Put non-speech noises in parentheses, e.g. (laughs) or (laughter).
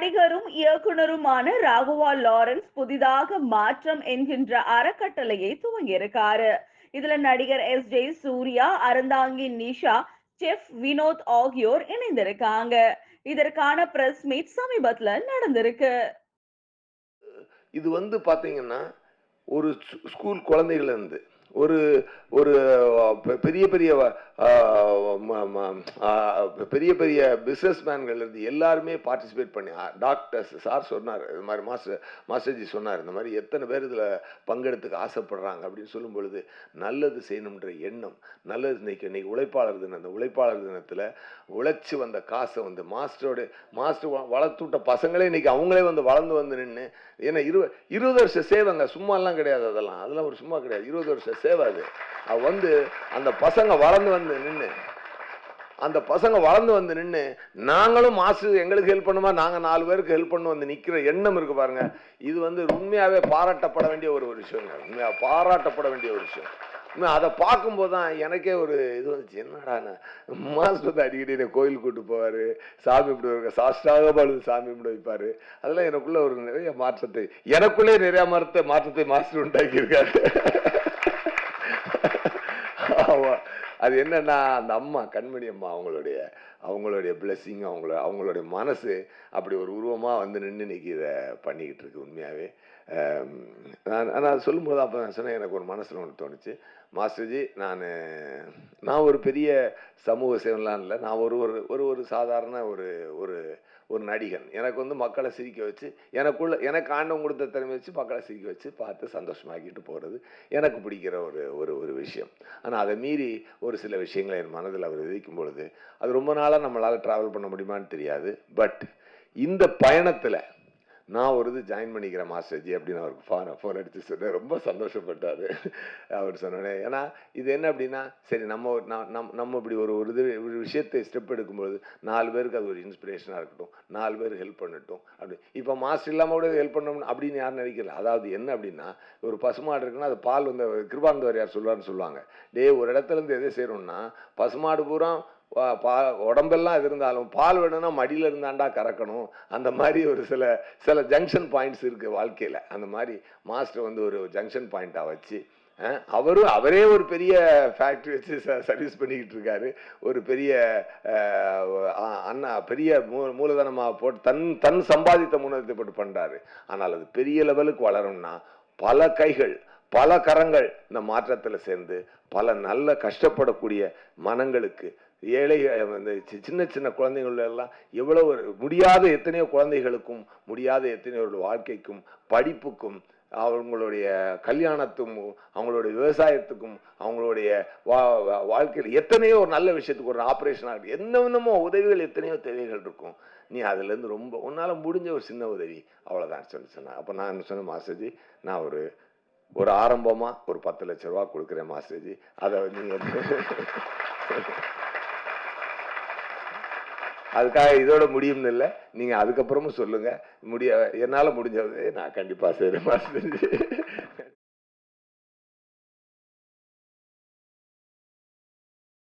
நடிகரும் இயக்குனருமான ராகுவா லாரன்ஸ் புதிதாக மாற்றம் என்கின்ற அறக்கட்டளையை துவங்கியிருக்காரு. இதுல நடிகர் S J Suryah Aranthangi Nisha chef Vinoth ஆகியோர் இணைந்திருக்காங்க. இதற்கான பிரஸ் மீட் சமீபத்துல நடந்திருக்கு. இது வந்து பாத்தீங்கன்னா ஒரு ஸ்கூல் குழந்தைகள் இருந்து ஒரு ஒரு பெரிய பெரிய பெரிய பெரிய பிஸ்னஸ் எல்லாருமே பார்ட்டிசிபேட் பண்ணி டாக்டர்ஸ் சார் சொன்னார் இது மாதிரி மாஸ்டர் மாஸ்டர்ஜி சொன்னார் இந்த மாதிரி எத்தனை பேர் இதில் பங்கெடுத்துக்க ஆசைப்படுறாங்க அப்படின்னு சொல்லும் பொழுது நல்லது செய்யணுன்ற எண்ணம் நல்லது இன்னைக்கு இன்னைக்கு உழைப்பாளர் தினம் அந்த உழைப்பாளர் தினத்தில் உழைச்சி வந்த காசை வந்து மாஸ்டரோட மாஸ்டர் வளர்த்து விட்ட பசங்களே இன்னைக்கு அவங்களே வந்து வளர்ந்து வந்து நின்று ஏன்னா இரு இருபது வருஷம் சேவைங்க சும்மாலாம் கிடையாது அதெல்லாம் அதெல்லாம் ஒரு சும்மா கிடையாது இருபது வருஷம் சேவாது. அது வந்து அந்த பசங்க வளர்ந்து வந்து நின்று அந்த பசங்க வளர்ந்து வந்து நின்று நாங்களும் மாசு எங்களுக்கு ஹெல்ப் பண்ணுமா? நாங்கள் நாலு பேருக்கு ஹெல்ப் பண்ணு வந்து நிற்கிற எண்ணம் இருக்கு பாருங்க. இது வந்து உண்மையாகவே பாராட்டப்பட வேண்டிய ஒரு ஒரு விஷயங்க. உண்மையாக பாராட்டப்பட வேண்டிய ஒரு விஷயம். அதை பார்க்கும்போது தான் எனக்கே ஒரு இது வந்துச்சு. என்னடா மாஸ்டர் வந்து அடிக்கடி என்னை கோயில் கூட்டு போவார். சாமி கும்பிடுவாங்க சாஸ்டாக பழுது சாமி இப்படி வைப்பார். அதெல்லாம் எனக்குள்ள ஒரு நிறைய மாற்றத்தை எனக்குள்ளே நிறைய மாற்றத்தை மாற்றத்தை மாஸ்டர் உண்டாக்கியிருக்காரு. அது என்னன்னா அந்த அம்மா கண்மணி அம்மா அவங்களுடைய அவங்களுடைய பிளெஸ்ஸிங் அவங்கள அவங்களுடைய மனசு அப்படி ஒரு உருவமாக வந்து நின்று இன்னைக்கு இதை பண்ணிக்கிட்டு இருக்கு உண்மையாகவே நான் நான் சொல்லும்போது அப்போ நான் சொன்னேன் எனக்கு ஒரு மனசில் ஒன்று தோணுச்சு. மாஸ்டர்ஜி நான் நான் ஒரு பெரிய சமூக சேவன்லாம் இல்லை. நான் ஒரு ஒரு ஒரு ஒரு சாதாரண ஒரு ஒரு ஒரு நடிகன். எனக்கு வந்து மக்களை சிரிக்க வச்சு எனக்குள்ள எனக்கு ஆண்டவன் கொடுத்த திறமை வச்சு மக்களை சிரிக்க வச்சு பார்த்து சந்தோஷமாக்கிட்டு போகிறது எனக்கு பிடிக்கிற ஒரு ஒரு ஒரு விஷயம். ஆனால் அதை மீறி ஒரு சில விஷயங்களை என் மனதில் அவர் விதிக்கும் பொழுது அது ரொம்ப நாளாக நம்மளால் ட்ராவல் பண்ண முடியுமான்னு தெரியாது. பட் இந்த பயணத்தில் நான் ஒரு இது ஜாயின் பண்ணிக்கிறேன் மாஸ்டர்ஜி அப்படின்னு அவருக்கு ஃபோன் ஃபோன் அடித்து சொன்னேன். ரொம்ப சந்தோஷப்பட்டார். அவர் சொன்னோடனே ஏன்னா இது என்ன அப்படின்னா சரி நம்ம ஒரு- நம் நம் நம்ம இப்படி ஒரு ஒரு இது ஒரு விஷயத்தை ஸ்டெப் எடுக்கும்பொழுது நாலு பேருக்கு அது ஒரு இன்ஸ்பிரேஷனாக இருக்கட்டும். நாலு பேர் ஹெல்ப் பண்ணட்டும். அப்படி. இப்போ மாஸ்டர் இல்லாமல் கூட ஹெல்ப் பண்ணணும் அப்படின்னு யாரும் நினைக்கல. அதாவது என்ன அப்படின்னா ஒரு பசுமாடு இருக்குன்னா அது பால் வந்து கிருபானந்தவர் யார் சொல்லுவார்னு சொல்லுவாங்க. டேய் ஒரு இடத்துல இருந்து எதை செய்கிறோம்னா பசுமாடு பூரா பா உடம்பெல்லாம் இது இருந்தாலும் பால் வேணும்னா மடியில் இருந்தாண்டா கறக்கணும். அந்த மாதிரி ஒரு சில சில ஜங்ஷன் பாயிண்ட்ஸ் இருக்குது வாழ்க்கையில். அந்த மாதிரி மாஸ்டர் வந்து ஒரு ஜங்ஷன் பாயிண்ட்டாக வச்சு அவரும் அவரே ஒரு பெரிய ஃபேக்ட்ரி வச்சு சர்வீஸ் பண்ணிக்கிட்டு இருக்காரு. ஒரு பெரிய அண்ணா பெரிய மூ மூலதனமாக போட்டு தன் தன் சம்பாதித்த மூலதனத்தை போட்டு பண்ணுறாரு ஆனால் அது பெரிய லெவலுக்கு வளரும்னா பல கைகள் பல கரங்கள் இந்த மாற்றத்தில் சேர்ந்து பல நல்ல கஷ்டப்படக்கூடிய மனங்களுக்கு ஏழை அந்த இந்த சி- சின்ன சின்ன குழந்தைகள் எல்லாம் எவ்வளோ ஒரு முடியாத எத்தனையோ குழந்தைகளுக்கும் முடியாத எத்தனையோ வாழ்க்கைக்கும் படிப்புக்கும் அவங்களுடைய கல்யாணத்துக்கும் அவங்களுடைய விவசாயத்துக்கும் அவங்களுடைய வா வா- வாழ்க்கையில் எத்தனையோ ஒரு நல்ல விஷயத்துக்கு ஒரு ஆப்ரேஷன் ஆகுது என்னென்னமோ உதவிகள் எத்தனையோ தேவைகள் இருக்கும். நீ அதுலேருந்து ரொம்ப உன்னால் முடிஞ்ச ஒரு சின்ன உதவி. அவ்வளோதான் சொல்லி சொன்னேன் அப்போ நான் என்ன சொன்னேன் மாஸ்டர்ஜி நான் ஒரு ஒரு ஆரம்பமாக ஒரு பத்து லட்ச ரூபா கொடுக்குறேன் மாஸ்டர்ஜி. அதை நீங்கள் (laughs) அதுக்காக இதோட முடியும்னு இல்லை. நீங்கள் அதுக்கப்புறமும் சொல்லுங்கள் முடிய என்னால் முடிஞ்சது நான் கண்டிப்பாக செய்கிறேன் மாஸ்டர்ஜி